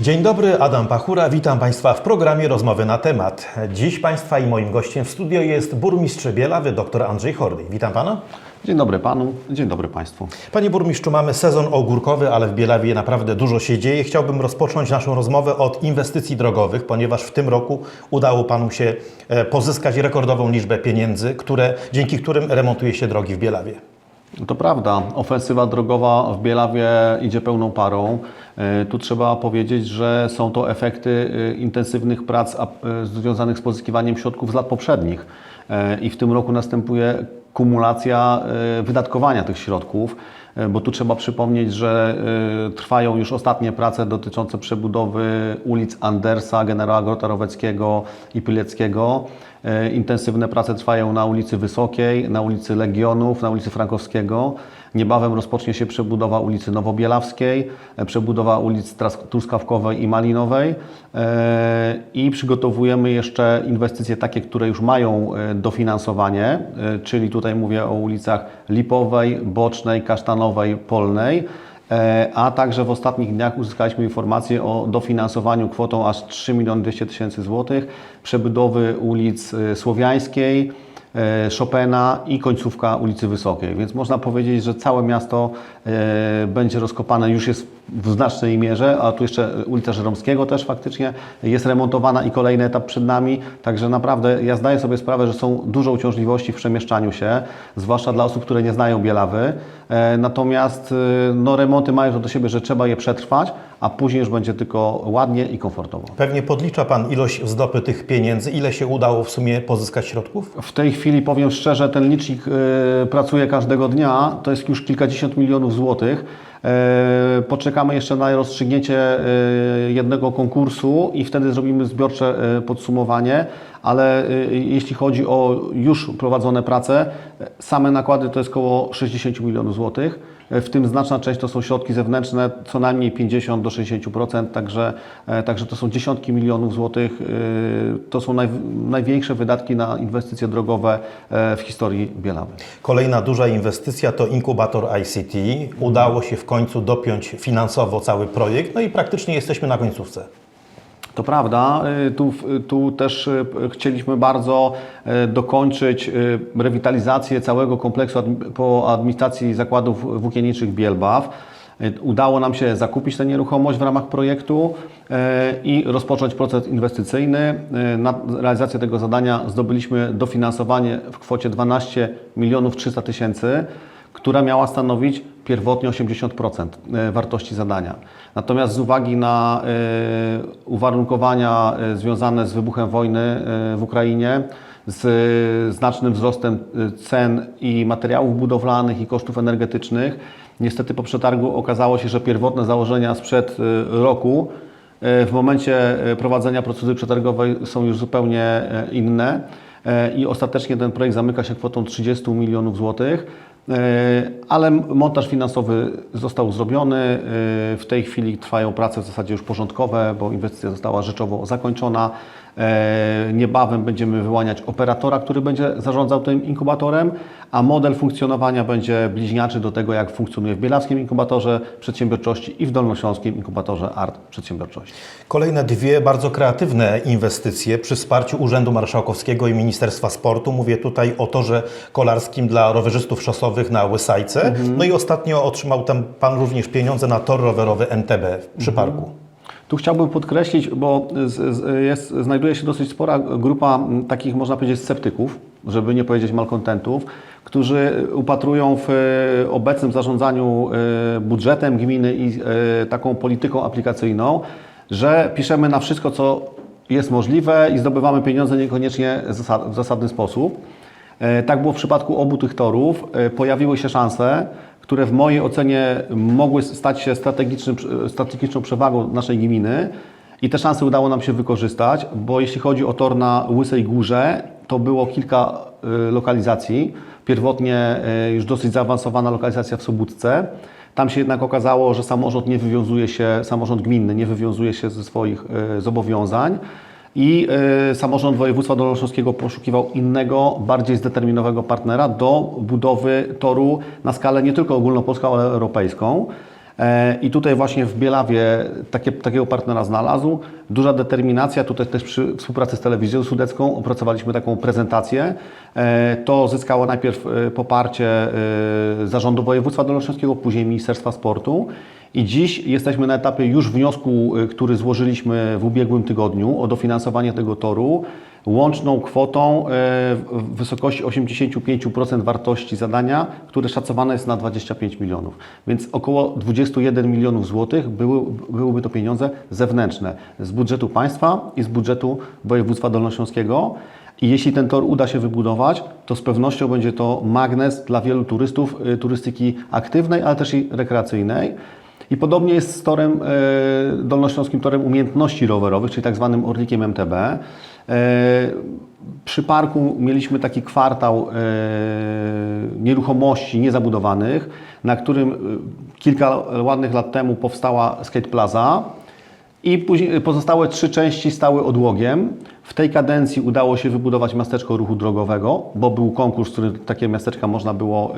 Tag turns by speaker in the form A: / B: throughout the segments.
A: Dzień dobry, Adam Pachura, witam Państwa w programie Rozmowy na temat. Dziś Państwa i moim gościem w studio jest burmistrz Bielawy, dr Andrzej Hordy. Witam Pana.
B: Dzień dobry panu, dzień dobry państwu.
A: Panie burmistrzu, mamy sezon ogórkowy, ale w Bielawie naprawdę dużo się dzieje. Chciałbym rozpocząć naszą rozmowę od inwestycji drogowych, ponieważ w tym roku udało Panu się e, pozyskać rekordową liczbę pieniędzy, które, dzięki którym remontuje się drogi w Bielawie.
B: To prawda, ofensywa drogowa w Bielawie idzie pełną parą. E, Tu trzeba powiedzieć, że są to efekty e, intensywnych prac e, związanych z pozyskiwaniem środków z lat poprzednich. I w tym roku następuje kumulacja wydatkowania tych środków, bo tu trzeba przypomnieć, że e, trwają już ostatnie prace dotyczące przebudowy ulic Andersa, generała Grota Roweckiego i Pileckiego. E, Intensywne prace trwają na ulicy Wysokiej, na ulicy Legionów, na ulicy Frankowskiego. Niebawem rozpocznie się przebudowa ulicy Nowobielawskiej, e, przebudowa ulic Truskawkowej i Malinowej E, i przygotowujemy jeszcze inwestycje takie, które już mają e, dofinansowanie, czyli tutaj mówię o ulicach Lipowej, Bocznej, Kasztanowej, Polnej. A także w ostatnich dniach uzyskaliśmy informację o dofinansowaniu kwotą aż 3 miliony 200 tysięcy złotych przebudowy ulic Słowiańskiej, Chopina i końcówka ulicy Wysokiej. Więc można powiedzieć, że całe miasto e, będzie rozkopane, już jest w znacznej mierze, a tu jeszcze ulica Żeromskiego też faktycznie jest remontowana i kolejny etap przed nami. Także naprawdę ja zdaję sobie sprawę, że są dużo uciążliwości w przemieszczaniu się, zwłaszcza dla osób, które nie znają Bielawy. E, Natomiast e, no, remonty mają to do siebie, że trzeba je przetrwać, a później już będzie tylko ładnie i komfortowo.
A: Pewnie podlicza Pan ilość zdobytych pieniędzy, ile się udało w sumie pozyskać środków?
B: W tej chwili powiem szczerze, ten licznik e, pracuje każdego dnia, to jest już kilkadziesiąt milionów złotych. E, Poczekamy jeszcze na rozstrzygnięcie e, jednego konkursu i wtedy zrobimy zbiorcze e, podsumowanie, ale jeśli chodzi o już prowadzone prace, same nakłady to jest około 60 milionów złotych. W tym znaczna część to są środki zewnętrzne, co najmniej 50 do 60%, także, e, także to są dziesiątki milionów złotych. e, To są naj, największe wydatki na inwestycje drogowe e, w historii Bielawy.
A: Kolejna duża inwestycja to inkubator ICT. Udało się w końcu dopiąć finansowo cały projekt, no i praktycznie jesteśmy na końcówce.
B: To prawda, y, tu, tu też y, chcieliśmy bardzo y, dokończyć rewitalizację całego kompleksu po administracji zakładów włókienniczych Bielbaw. Udało nam się zakupić tę nieruchomość w ramach projektu i rozpocząć proces inwestycyjny. Na realizację tego zadania zdobyliśmy dofinansowanie w kwocie 12 milionów 300 tysięcy która miała stanowić pierwotnie 80% e, wartości zadania. Natomiast z uwagi na e, uwarunkowania e, związane z wybuchem wojny w Ukrainie, z znacznym wzrostem cen i materiałów budowlanych i kosztów energetycznych, niestety po przetargu okazało się, że pierwotne założenia sprzed roku w momencie prowadzenia procedury przetargowej są już zupełnie inne i ostatecznie ten projekt zamyka się kwotą 30 milionów złotych. E, Ale montaż finansowy został zrobiony. E, W tej chwili trwają prace w zasadzie już porządkowe, bo inwestycja została rzeczowo zakończona. E, Niebawem będziemy wyłaniać operatora, który będzie zarządzał tym inkubatorem, a model funkcjonowania będzie bliźniaczy do tego, jak funkcjonuje w Bielawskim Inkubatorze Przedsiębiorczości i w Dolnośląskim Inkubatorze Art Przedsiębiorczości.
A: Kolejne dwie bardzo kreatywne inwestycje przy wsparciu Urzędu Marszałkowskiego i Ministerstwa Sportu. Mówię tutaj o torze kolarskim dla rowerzystów szosowych na Łysajce. No i ostatnio otrzymał tam Pan również pieniądze na tor rowerowy MTB przy parku.
B: Tu chciałbym podkreślić, bo jest, znajduje się dosyć spora grupa takich, można powiedzieć, sceptyków, żeby nie powiedzieć malkontentów, którzy upatrują w e, obecnym zarządzaniu e, budżetem gminy i e, taką polityką aplikacyjną, że piszemy na wszystko, co jest możliwe i zdobywamy pieniądze niekoniecznie w zasadny sposób. Tak było w przypadku obu tych torów. Pojawiły się szanse, które w mojej ocenie mogły stać się strategicznym, strategiczną przewagą naszej gminy i te szanse udało nam się wykorzystać, bo jeśli chodzi o tor na Łysej Górze, to było kilka e, lokalizacji. Pierwotnie e, już dosyć zaawansowana lokalizacja w Sobótce. Tam się jednak okazało, że samorząd nie wywiązuje się, samorząd gminny nie wywiązuje się ze swoich e, zobowiązań. I y, samorząd województwa dolnośląskiego poszukiwał innego, bardziej zdeterminowanego partnera do budowy toru na skalę nie tylko ogólnopolską, ale europejską. E, I tutaj właśnie w Bielawie takie, takiego partnera znalazł. Duża determinacja, tutaj też przy współpracy z telewizją sudecką opracowaliśmy taką prezentację. E, To zyskało najpierw e, poparcie e, Zarządu Województwa Dolnośląskiego, później Ministerstwa Sportu. I dziś jesteśmy na etapie już wniosku, y, który złożyliśmy w ubiegłym tygodniu o dofinansowanie tego toru łączną kwotą y, w wysokości 85% wartości zadania, które szacowane jest na 25 milionów. Więc około 21 milionów złotych były, byłyby to pieniądze zewnętrzne z budżetu państwa i z budżetu województwa dolnośląskiego. I jeśli ten tor uda się wybudować, to z pewnością będzie to magnes dla wielu turystów, y, turystyki aktywnej, ale też i rekreacyjnej. I podobnie jest z torem, e, dolnośląskim torem umiejętności rowerowych, czyli tak zwanym Orlikiem MTB. E, przy parku mieliśmy taki kwartał e, nieruchomości niezabudowanych, na którym kilka ładnych lat temu powstała Skate Plaza. I pozostałe trzy części stały odłogiem. W tej kadencji udało się wybudować miasteczko ruchu drogowego, bo był konkurs, który takie miasteczka można było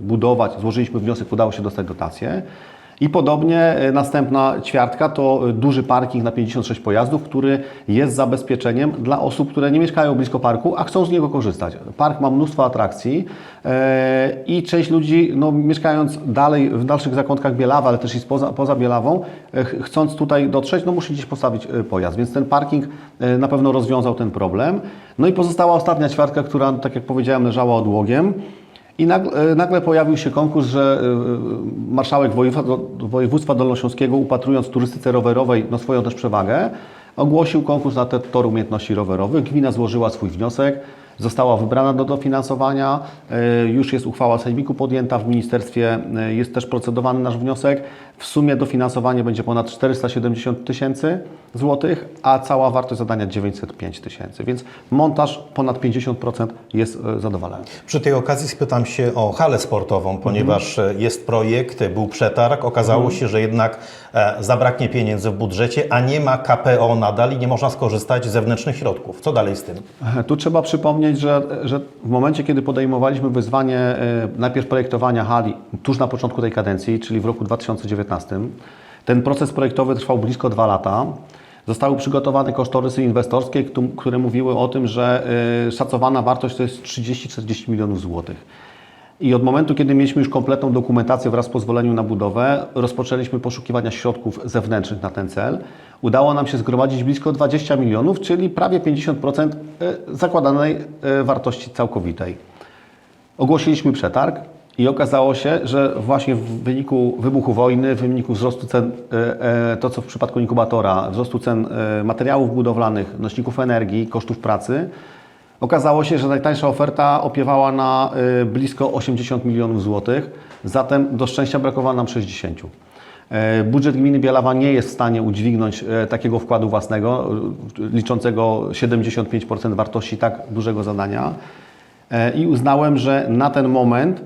B: budować. Złożyliśmy wniosek, udało się dostać dotację. I podobnie y, następna ćwiartka to y, duży parking na 56 pojazdów, który jest zabezpieczeniem dla osób, które nie mieszkają blisko parku, a chcą z niego korzystać. Park ma mnóstwo atrakcji e, i część ludzi, no, mieszkając dalej, w dalszych zakątkach Bielawa, ale też i spoza, poza Bielawą, e, ch- chcąc tutaj dotrzeć, no musi gdzieś postawić e, pojazd, więc ten parking e, na pewno rozwiązał ten problem. No i pozostała ostatnia ćwiartka, która, tak jak powiedziałem, leżała odłogiem. I nagle, e, nagle pojawił się konkurs, że e, marszałek województwa, dolnośląskiego, upatrując turystyce rowerowej no, swoją też przewagę, ogłosił konkurs na te tor umiejętności rowerowych. Gmina złożyła swój wniosek, została wybrana do dofinansowania. E, Już jest uchwała Sejmiku podjęta, w ministerstwie e, jest też procedowany nasz wniosek. W sumie dofinansowanie będzie ponad 470 tysięcy złotych, a cała wartość zadania 905 tysięcy, więc montaż ponad 50% jest e, zadowalający.
A: Przy tej okazji spytam się o halę sportową, ponieważ e, jest projekt, był przetarg. Okazało się, że jednak zabraknie pieniędzy w budżecie, a nie ma KPO nadal i nie można skorzystać z zewnętrznych środków. Co dalej z tym?
B: Tu trzeba przypomnieć, że, że w momencie, kiedy podejmowaliśmy wyzwanie e, najpierw projektowania hali tuż na początku tej kadencji, czyli w roku 2019, ten proces projektowy trwał blisko dwa lata. Zostały przygotowane kosztorysy inwestorskie, któ- które mówiły o tym, że e, szacowana wartość to jest 30-40 milionów złotych. I od momentu, kiedy mieliśmy już kompletną dokumentację wraz z pozwoleniem na budowę, rozpoczęliśmy poszukiwania środków zewnętrznych na ten cel. Udało nam się zgromadzić blisko 20 milionów, czyli prawie 50% e, zakładanej e, wartości całkowitej. Ogłosiliśmy przetarg i okazało się, że właśnie w wyniku wybuchu wojny, w wyniku wzrostu cen, e, to co w przypadku inkubatora, wzrostu cen materiałów budowlanych, nośników energii, kosztów pracy, okazało się, że najtańsza oferta opiewała na e, blisko 80 milionów złotych, zatem do szczęścia brakowało nam 60. E, Budżet gminy Bielawa nie jest w stanie udźwignąć e, takiego wkładu własnego, liczącego 75% wartości tak dużego zadania. I uznałem, że na ten moment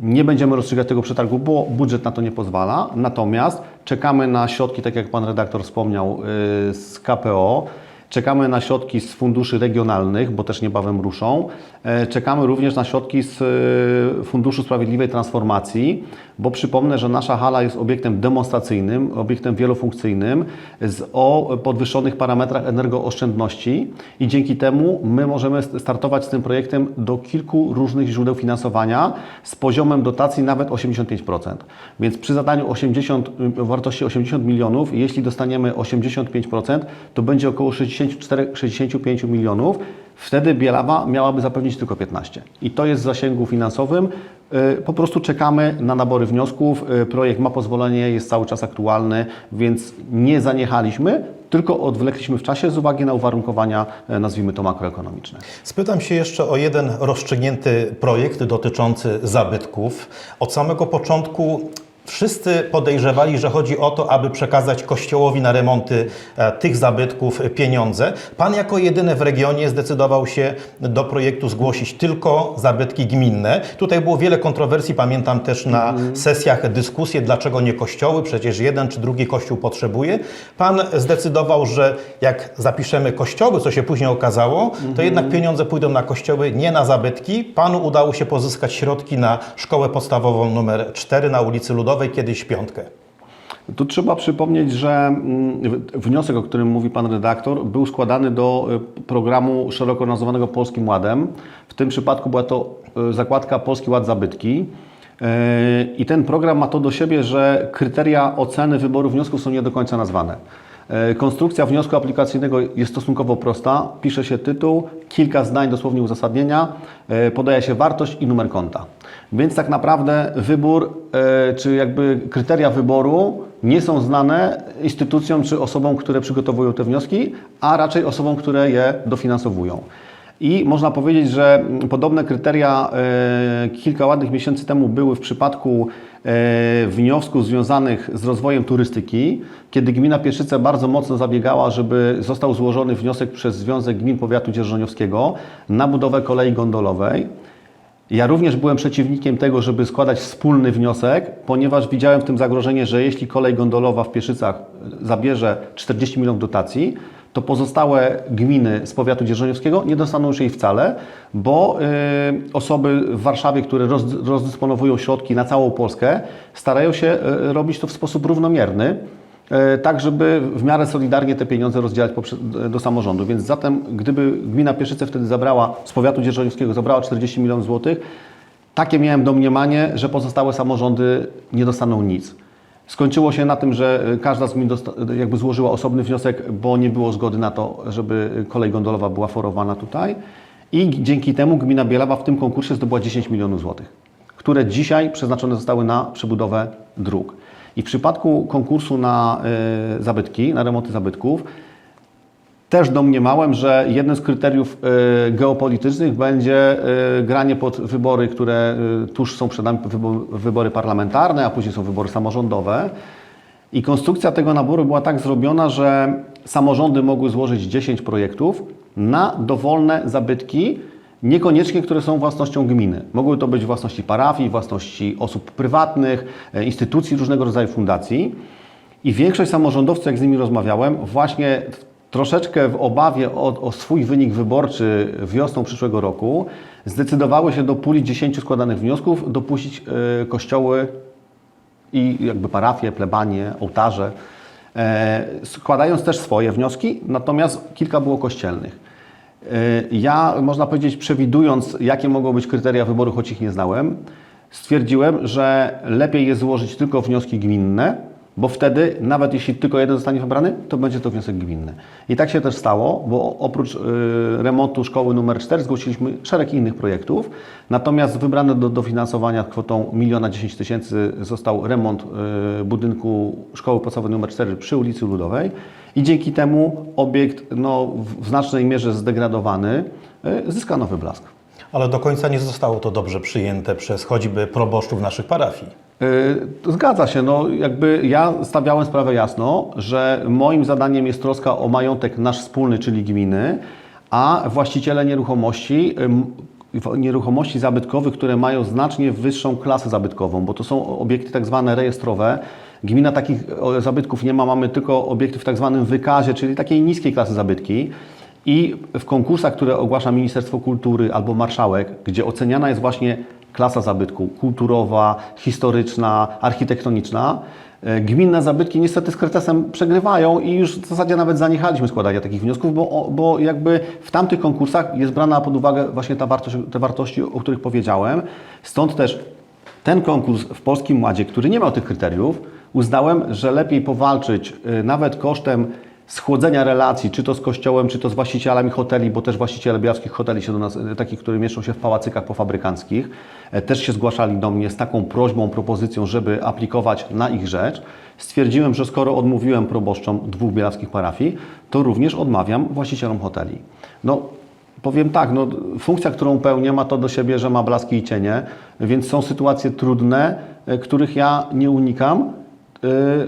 B: nie będziemy rozstrzygać tego przetargu, bo budżet na to nie pozwala. Natomiast czekamy na środki, tak jak Pan redaktor wspomniał, z KPO. Czekamy na środki z funduszy regionalnych, bo też niebawem ruszą. E, Czekamy również na środki z e, Funduszu Sprawiedliwej Transformacji, bo przypomnę, że nasza hala jest obiektem demonstracyjnym, obiektem wielofunkcyjnym z, o podwyższonych parametrach energooszczędności i dzięki temu my możemy startować z tym projektem do kilku różnych źródeł finansowania z poziomem dotacji nawet 85%. Więc przy zadaniu 80, wartości 80 milionów, jeśli dostaniemy 85%, to będzie około 64-65 milionów. Wtedy Bielawa miałaby zapewnić tylko 15. I to jest w zasięgu finansowym. Y, Po prostu czekamy na nabory wniosków. Y, Projekt ma pozwolenie, jest cały czas aktualny, więc nie zaniechaliśmy, tylko odwlekliśmy w czasie z uwagi na uwarunkowania, y, nazwijmy to makroekonomiczne.
A: Spytam się jeszcze o jeden rozstrzygnięty projekt dotyczący zabytków. Od samego początku wszyscy podejrzewali, że chodzi o to, aby przekazać Kościołowi na remonty e, tych zabytków pieniądze. Pan jako jedyny w regionie zdecydował się do projektu zgłosić tylko zabytki gminne. Tutaj było wiele kontrowersji, pamiętam też na sesjach dyskusje, dlaczego nie kościoły, przecież jeden czy drugi kościół potrzebuje. Pan zdecydował, że jak zapiszemy kościoły, co się później okazało, to jednak pieniądze pójdą na kościoły, nie na zabytki. Panu udało się pozyskać środki na szkołę podstawową numer 4 na ulicy Ludowej. Gondolowej, kiedyś piątkę.
B: Tu trzeba przypomnieć, że mm, wniosek, o którym mówi Pan redaktor, był składany do y, programu szeroko nazywanego Polskim Ładem. W tym przypadku była to y, zakładka Polski Ład Zabytki. Y, I ten program ma to do siebie, że kryteria oceny wyboru wniosków są nie do końca nazwane. Konstrukcja wniosku aplikacyjnego jest stosunkowo prosta. Pisze się tytuł, kilka zdań dosłownie uzasadnienia, podaje się wartość i numer konta. Więc tak naprawdę wybór, y, czy jakby kryteria wyboru nie są znane instytucjom czy osobom, które przygotowują te wnioski, a raczej osobom, które je dofinansowują. I można powiedzieć, że podobne kryteria e, kilka ładnych miesięcy temu były w przypadku e, wniosków związanych z rozwojem turystyki, kiedy gmina Pieszyce bardzo mocno zabiegała, żeby został złożony wniosek przez Związek Gmin Powiatu Dzierżoniowskiego na budowę kolei gondolowej. Ja również byłem przeciwnikiem tego, żeby składać wspólny wniosek, ponieważ widziałem w tym zagrożenie, że jeśli kolej gondolowa w Pieszycach zabierze 40 milionów dotacji, to pozostałe gminy z powiatu dzierżoniowskiego nie dostaną już jej wcale, bo y, osoby w Warszawie, które roz, rozdysponowują środki na całą Polskę, starają się y, robić to w sposób równomierny, tak żeby w miarę solidarnie te pieniądze rozdzielać poprze- do samorządu. Więc zatem, gdyby gmina Pieszyce wtedy zabrała, z powiatu dzierżoniowskiego zabrała 40 milionów złotych, takie miałem domniemanie, że pozostałe samorządy nie dostaną nic. Skończyło się na tym, że y, każda z gmin jakby złożyła osobny wniosek, bo nie było zgody na to, żeby kolej gondolowa była forowana tutaj. I dzięki temu gmina Bielawa w tym konkursie zdobyła 10 milionów złotych, które dzisiaj przeznaczone zostały na przebudowę dróg. I w przypadku konkursu na y, zabytki, na remonty zabytków, też domniemałem, że jednym z kryteriów e, geopolitycznych będzie e, granie pod wybory, które e, tuż są przed nami, wybo- wybory parlamentarne, a później są wybory samorządowe. I konstrukcja tego naboru była tak zrobiona, że samorządy mogły złożyć 10 projektów na dowolne zabytki, niekoniecznie które są własnością gminy. Mogły to być własności parafii, własności osób prywatnych, e, instytucji różnego rodzaju fundacji. I większość samorządowców, jak z nimi rozmawiałem, właśnie troszeczkę w obawie o, o swój wynik wyborczy wiosną przyszłego roku, zdecydowały się do puli 10 składanych wniosków dopuścić e, kościoły i jakby parafie, plebanie, ołtarze, e, składając też swoje wnioski, natomiast kilka było kościelnych. E, Ja, można powiedzieć, przewidując, jakie mogą być kryteria wyboru, choć ich nie znałem, stwierdziłem, że lepiej jest złożyć tylko wnioski gminne, bo wtedy, nawet jeśli tylko jeden zostanie wybrany, to będzie to wniosek gminny. I tak się też stało, bo oprócz y, remontu szkoły numer 4 zgłosiliśmy szereg innych projektów, natomiast wybrany do dofinansowania kwotą 1 10 tysięcy został remont y, budynku szkoły podstawowej numer 4 przy ulicy Ludowej i dzięki temu obiekt no, w znacznej mierze zdegradowany y, zyska nowy blask.
A: Ale do końca nie zostało to dobrze przyjęte przez choćby proboszczów naszych parafii.
B: Yy, Zgadza się. No, jakby ja stawiałem sprawę jasno, że moim zadaniem jest troska o majątek nasz wspólny, czyli gminy, a właściciele nieruchomości, w- nieruchomości zabytkowych, które mają znacznie wyższą klasę zabytkową, bo to są obiekty tak zwane rejestrowe. Gmina takich o, zabytków nie ma, mamy tylko obiekty w tak zwanym wykazie, czyli takiej niskiej klasy zabytki. I w konkursach, które ogłasza Ministerstwo Kultury albo Marszałek, gdzie oceniana jest właśnie klasa zabytku kulturowa, historyczna, architektoniczna, e, gminne zabytki niestety z kretesem przegrywają i już w zasadzie nawet zaniechaliśmy składania takich wniosków, bo, bo jakby w tamtych konkursach jest brana pod uwagę właśnie ta wartość, te wartości, o których powiedziałem. Stąd też ten konkurs w Polskim Ładzie, który nie miał tych kryteriów, uznałem, że lepiej powalczyć y, nawet kosztem schłodzenia relacji, czy to z kościołem, czy to z właścicielami hoteli, bo też właściciele białskich hoteli się do nas, y, takich, które mieszczą się w pałacykach pofabrykanckich, e, też się zgłaszali do mnie z taką prośbą, propozycją, żeby aplikować na ich rzecz. Stwierdziłem, że skoro odmówiłem proboszczom dwóch bielawskich parafii, to również odmawiam właścicielom hoteli. No, Powiem tak, no, funkcja, którą pełnię, ma to do siebie, że ma blaski i cienie, więc są sytuacje trudne, e, których ja nie unikam,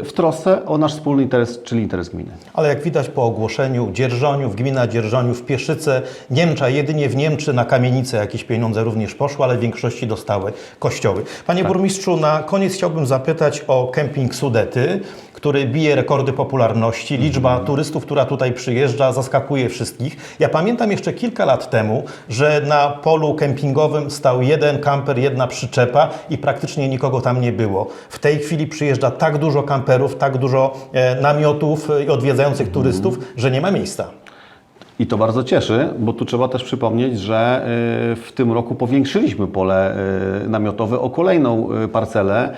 B: w trosce o nasz wspólny interes, czyli interes gminy.
A: Ale jak widać po ogłoszeniu Dzierżoniów, gmina Dzierżoniów, Pieszyce, Niemcza, jedynie w Niemczy na kamienicę jakieś pieniądze również poszły, ale w większości dostały kościoły. Panie burmistrzu, na koniec chciałbym zapytać o kemping Sudety, który bije rekordy popularności. Liczba turystów, która tutaj przyjeżdża, zaskakuje wszystkich. Ja pamiętam jeszcze kilka lat temu, że na polu kempingowym stał jeden kamper, jedna przyczepa i praktycznie nikogo tam nie było. W tej chwili przyjeżdża tak dużo kamperów, tak dużo e, namiotów e, i odwiedzających turystów, że nie ma miejsca.
B: I to bardzo cieszy, bo tu trzeba też przypomnieć, że y, w tym roku powiększyliśmy pole namiotowe o kolejną parcelę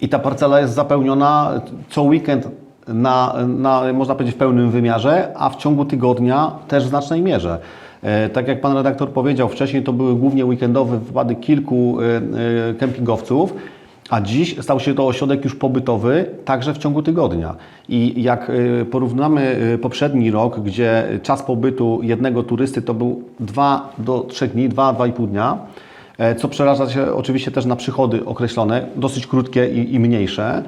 B: i ta parcela jest zapełniona co weekend na, na, można powiedzieć, w pełnym wymiarze, a w ciągu tygodnia też w znacznej mierze. E, Tak jak Pan redaktor powiedział, wcześniej to były głównie weekendowe wypady kilku kempingowców, a dziś stał się to ośrodek już pobytowy, także w ciągu tygodnia. I jak y, porównamy y, poprzedni rok, gdzie czas pobytu jednego turysty to był 2 do 3 dni, 2-2,5 dnia, e, co przeraża się oczywiście też na przychody określone, dosyć krótkie i, i mniejsze.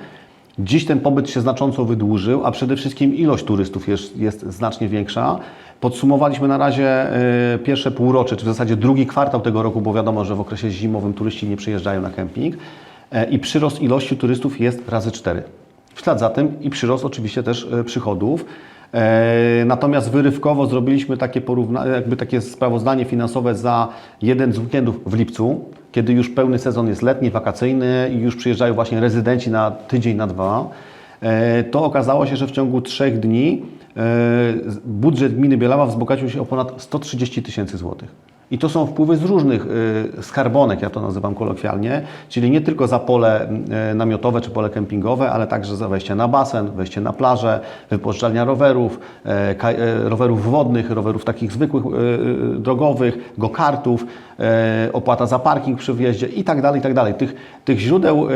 B: Dziś ten pobyt się znacząco wydłużył, a przede wszystkim ilość turystów jest, jest znacznie większa. Podsumowaliśmy na razie y, pierwsze półrocze, czy w zasadzie drugi kwartał tego roku, bo wiadomo, że w okresie zimowym turyści nie przyjeżdżają na kemping. E, I przyrost ilości turystów jest razy 4. W ślad za tym i przyrost oczywiście też e, przychodów. E, Natomiast wyrywkowo zrobiliśmy takie, jakby takie sprawozdanie finansowe za jeden z weekendów w lipcu, kiedy już pełny sezon jest letni, wakacyjny i już przyjeżdżają właśnie rezydenci na tydzień, na dwa. To okazało się, że w ciągu trzech dni budżet gminy Bielawa wzbogacił się o ponad 130 tysięcy złotych. I to są wpływy z różnych y, skarbonek, ja to nazywam kolokwialnie, czyli nie tylko za pole y, namiotowe czy pole kempingowe, ale także za wejście na basen, wejście na plażę, wypożyczalnia rowerów, e, e, rowerów wodnych, rowerów takich zwykłych, y, drogowych, go-kartów, e, opłata za parking przy wjeździe i tak dalej, i tak dalej. Tych, źródeł,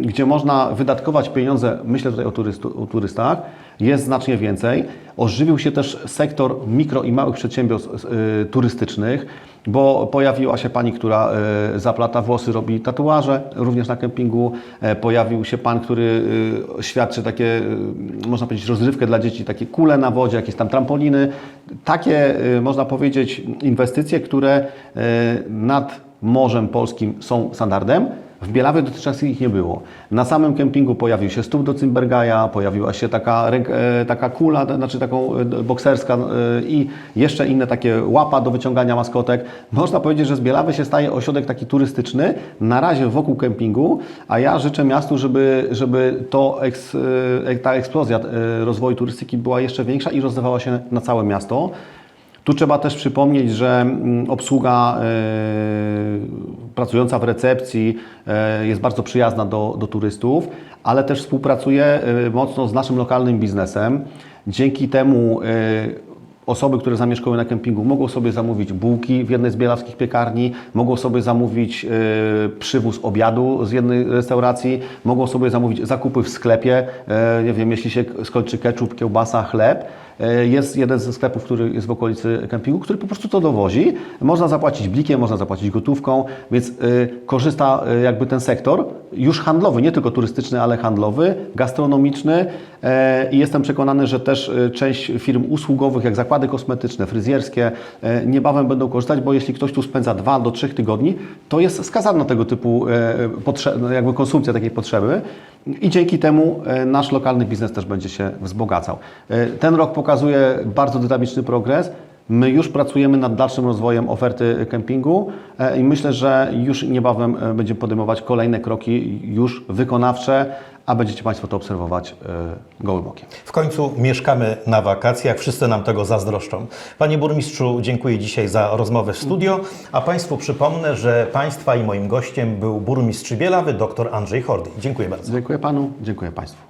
B: gdzie można wydatkować pieniądze, myślę tutaj o, turystu, o turystach, jest znacznie więcej. Ożywił się też sektor mikro i małych przedsiębiorstw y, turystycznych, bo pojawiła się pani, która y, zaplata włosy, robi tatuaże, również na kempingu. E, Pojawił się pan, który świadczy takie, można powiedzieć, rozrywkę dla dzieci, takie kule na wodzie, jakieś tam trampoliny. Takie, można powiedzieć, inwestycje, które nad Morzem Polskim są standardem. W Bielawie dotychczas ich nie było. Na samym kempingu pojawił się stół do Cymbergaja, pojawiła się taka, e, taka kula, znaczy taką e, bokserska e, i jeszcze inne takie łapa do wyciągania maskotek. Można powiedzieć, że z Bielawy się staje ośrodek taki turystyczny, na razie wokół kempingu, a ja życzę miastu, żeby, żeby to ta eksplozja rozwoju turystyki była jeszcze większa i rozdawała się na całe miasto. Tu trzeba też przypomnieć, że mm, obsługa e, pracująca w recepcji e, jest bardzo przyjazna do, do turystów, ale też współpracuje e, mocno z naszym lokalnym biznesem. Dzięki temu osoby, które zamieszkały na kempingu, mogą sobie zamówić bułki w jednej z bielawskich piekarni, mogą sobie zamówić przywóz obiadu z jednej restauracji, mogą sobie zamówić zakupy w sklepie, nie wiem, jeśli się skończy ketchup, kiełbasa, chleb. E, Jest jeden ze sklepów, który jest w okolicy kempingu, który po prostu to dowozi. Można zapłacić blikiem, można zapłacić gotówką, więc y, korzysta y, jakby ten sektor już handlowy, nie tylko turystyczny, ale handlowy, gastronomiczny e, i jestem przekonany, że też część firm usługowych, jak zakłady kosmetyczne, fryzjerskie, e, niebawem będą korzystać, bo jeśli ktoś tu spędza 2 do 3 tygodni, to jest skazany na tego typu e, no, jakby konsumpcja takiej potrzeby i dzięki temu e, nasz lokalny biznes też będzie się wzbogacał. E, Ten rok pokazuje bardzo dynamiczny progres. My już pracujemy nad dalszym rozwojem oferty kempingu e, i myślę, że już niebawem e, będziemy podejmować kolejne kroki już wykonawcze, a będziecie Państwo to obserwować e, gołym okiem.
A: W końcu mieszkamy na wakacjach, wszyscy nam tego zazdroszczą. Panie burmistrzu, dziękuję dzisiaj za rozmowę w studio, a Państwu przypomnę, że Państwa i moim gościem był burmistrz Bielawy, dr Andrzej Hordy. Dziękuję bardzo.
B: Dziękuję Panu, dziękuję Państwu.